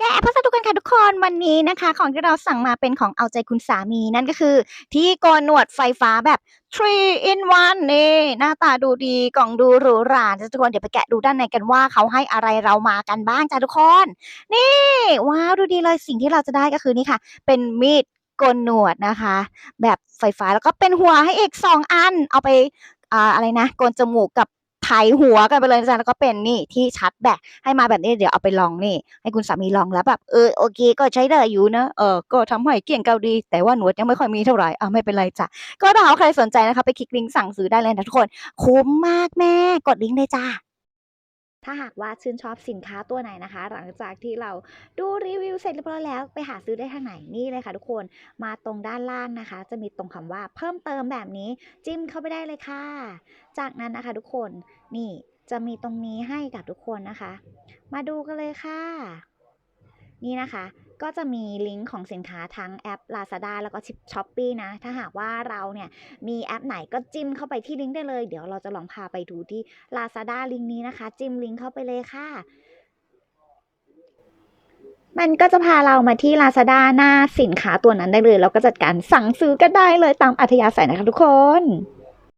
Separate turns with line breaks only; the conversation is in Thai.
แกะพัสดุกันค่ะทุกคนวันนี้นะคะ ของที่เราสั่งมาเป็นของเอาใจคุณสามีนั่นก็คือ ที่โกนหนวดไฟฟ้าแบบ3 in 1นี่หน้าตาดูดีกล่องดูหรูหราทุกคนเดี๋ยวไปแกะดูด้านในกันว่าเขาให้อะไรเรามากันบ้างจ้ะทุกคน นี่ ว้าวดูดีเลยสิ่งที่เราจะได้ก็คือนี่ค่ะ เป็นมีดโกนหนวดนะคะ แบบไฟฟ้าแล้วก็เป็นหัวให้อีกสองอันเอาไปอ่าอะไรนะโกนจมูกกับ ไถหัวกันไปเลยนะจ๊ะแล้วก็เป็นนี่ที่ชัดแบตให้มาแบบนี้เดี๋ยวเอาไปลองนี่ ให้คุณสามีลองแล้วแบบเออโอเค ก็ใช้ได้อยู่นะเออก็ทำให้เกี่ยงเกาดี แต่ว่าหนวดยังไม่ค่อยมีเท่าไหร่อ่าไม่เป็นไรจ้ะก็ถ้าเอาใครสนใจนะคะไปคลิกลิงก์สั่งซื้อได้เลยนะทุกคน คุ้มมากแม่ กดลิงก์เลยจ้า ถ้าหากว่าชื่นชอบสินค้าตัวไหนนะคะ หลังจากที่เราดูรีวิวเสร็จเรียบร้อยแล้วไปหาซื้อได้ทางไหนนี่เลยค่ะทุกคนมาตรงด้านล่างนะคะ จะมีตรงคำว่าเพิ่มเติมแบบนี้จิ้มเข้าไปได้เลยค่ะ จากนั้นนะคะทุกคนนี่จะมีตรงนี้ให้กับทุกคนนะคะ มาดูกันเลยค่ะ นี่นะคะ ก็จะมีลิงก์ของสินค้าทั้งแอป Lazada แล้วก็ Shopee นะ ถ้าหากว่าเราเนี่ยมีแอปไหนก็จิ้มเข้าไปที่ลิงก์ได้เลย เดี๋ยวเราจะลองพาไปดูที่ Lazada ลิงก์นี้นะคะ จิ้มลิงก์เข้าไปเลยค่ะมันก็จะพาเรามาที่ Lazada หน้าสินค้าตัวนั้นได้เลย แล้วก็จัดการสั่งซื้อก็ได้เลยตามอัธยาศัยนะคะทุกคน